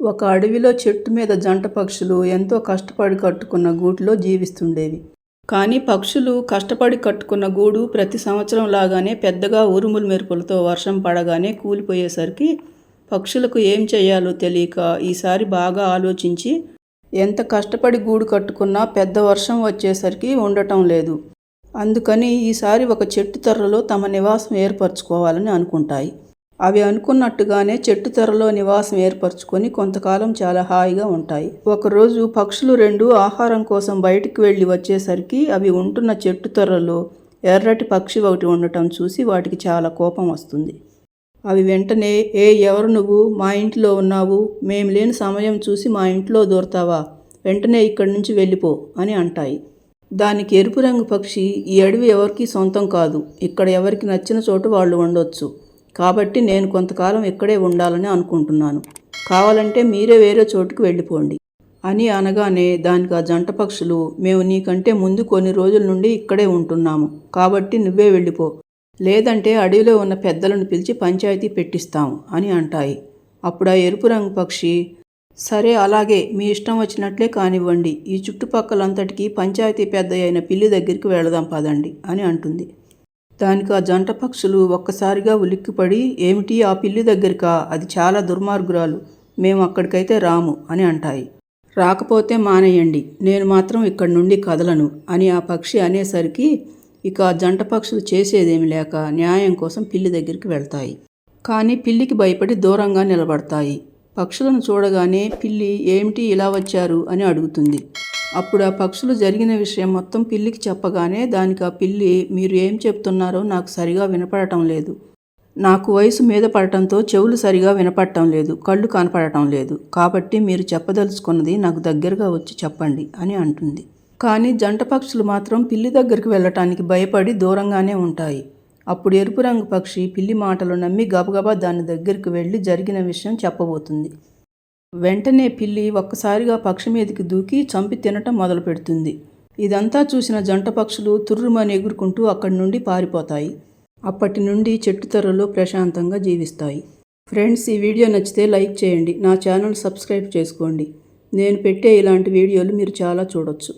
ఒక అడవిలో చెట్టు మీద జంట పక్షులు ఎంతో కష్టపడి కట్టుకున్న గూటిలో జీవిస్తుండేవి. కానీ పక్షులు కష్టపడి కట్టుకున్న గూడు ప్రతి సంవత్సరం లాగానే పెద్దగా ఉరుములు మెరుపులతో వర్షం పడగానే కూలిపోయేసరికి పక్షులకు ఏం చేయాలో తెలియక ఈసారి బాగా ఆలోచించి ఎంత కష్టపడి గూడు కట్టుకున్నా పెద్ద వర్షం వచ్చేసరికి ఉండటం లేదు. అందుకని ఈసారి ఒక చెట్టు తొర్రలో తమ నివాసం ఏర్పరచుకోవాలని అనుకుంటాయి. అవి అనుకున్నట్టుగానే చెట్టు తెరలో నివాసం ఏర్పరచుకొని కొంతకాలం చాలా హాయిగా ఉంటాయి. ఒకరోజు పక్షులు రెండు ఆహారం కోసం బయటికి వెళ్ళి వచ్చేసరికి అవి ఉంటున్న చెట్టు తెరలో ఎర్రటి పక్షి ఒకటి ఉండటం చూసి వాటికి చాలా కోపం వస్తుంది. అవి వెంటనే ఏ ఎవరు నువ్వు? మా ఇంట్లో ఉన్నావు. మేము లేని సమయం చూసి మా ఇంట్లో దూరతావా వెంటనే ఇక్కడి నుంచి వెళ్ళిపో అని అంటాయి. దానికి ఎరుపు రంగు పక్షి ఈ అడవి ఎవరికీ సొంతం కాదు. ఇక్కడ ఎవరికి నచ్చిన చోటు వాళ్ళు ఉండొచ్చు. కాబట్టి నేను కొంతకాలం ఇక్కడే ఉండాలని అనుకుంటున్నాను. కావాలంటే మీరే వేరే చోటుకు వెళ్ళిపోండి. అని అనగానే దానికి ఆ జంట పక్షులు మేము నీకంటే ముందు కొన్ని రోజుల నుండి ఇక్కడే ఉంటున్నాము. కాబట్టి నువ్వే వెళ్ళిపో. లేదంటే అడవిలో ఉన్న పెద్దలను పిలిచి పంచాయతీ పెట్టిస్తాము అని అంటాయి. అప్పుడు ఆ ఎరుపు రంగు పక్షి సరే అలాగే మీ ఇష్టం వచ్చినట్లే కానివ్వండి. ఈ చుట్టుపక్కలంతటికీ పంచాయతీ పెద్ద అయిన పిల్లి దగ్గరికి వెళదాం పదండి అని అంటుంది. దానికి ఆ జంట పక్షులు ఒక్కసారిగా ఉలిక్కిపడి ఏమిటి ఆ పిల్లి దగ్గరికా? అది చాలా దుర్మార్గురాలు. మేము అక్కడికైతే రాము అని అంటాయి. రాకపోతే మానేయండి. నేను మాత్రం ఇక్కడి నుండి కదలను అని ఆ పక్షి అనేసరికి ఇక ఆ జంట పక్షులు చేసేదేమి లేక న్యాయం కోసం పిల్లి దగ్గరికి వెళ్తాయి. కానీ పిల్లికి భయపడి దూరంగా నిలబడతాయి. పక్షులను చూడగానే పిల్లి ఏమిటి ఇలా వచ్చారు? అని అడుగుతుంది. అప్పుడు ఆ పక్షులు జరిగిన విషయం మొత్తం పిల్లికి చెప్పగానే దానికి ఆ పిల్లి మీరు ఏం చెప్తున్నారో నాకు సరిగా వినపడటం లేదు. నాకు వయసు మీద పడటంతో చెవులు సరిగా వినపడటం లేదు కళ్ళు కనపడటం లేదు. కాబట్టి మీరు చెప్పదలుచుకున్నది నాకు దగ్గరగా వచ్చి చెప్పండి అని అంటుంది. కానీ జంట పక్షులు మాత్రం పిల్లి దగ్గరికి వెళ్ళటానికి భయపడి దూరంగానే ఉంటాయి. అప్పుడు ఎరుపు రంగు పక్షి పిల్లి మాటలు నమ్మి గబగబా దాని దగ్గరికి వెళ్ళి జరిగిన విషయం చెప్పబోతుంది. వెంటనే పిల్లి ఒక్కసారిగా పక్షి మీదకి దూకి చంపి తినటం మొదలు పెడుతుంది. ఇదంతా చూసిన జంట పక్షులు తుర్రుమని ఎగురుకుంటూ అక్కడి నుండి పారిపోతాయి. అప్పటి నుండి చెట్టు తెరలో ప్రశాంతంగా జీవిస్తాయి. ఫ్రెండ్స్ ఈ వీడియో నచ్చితే లైక్ చేయండి. నా ఛానల్ సబ్స్క్రైబ్ చేసుకోండి. నేను పెట్టే ఇలాంటి వీడియోలు మీరు చాలా చూడొచ్చు.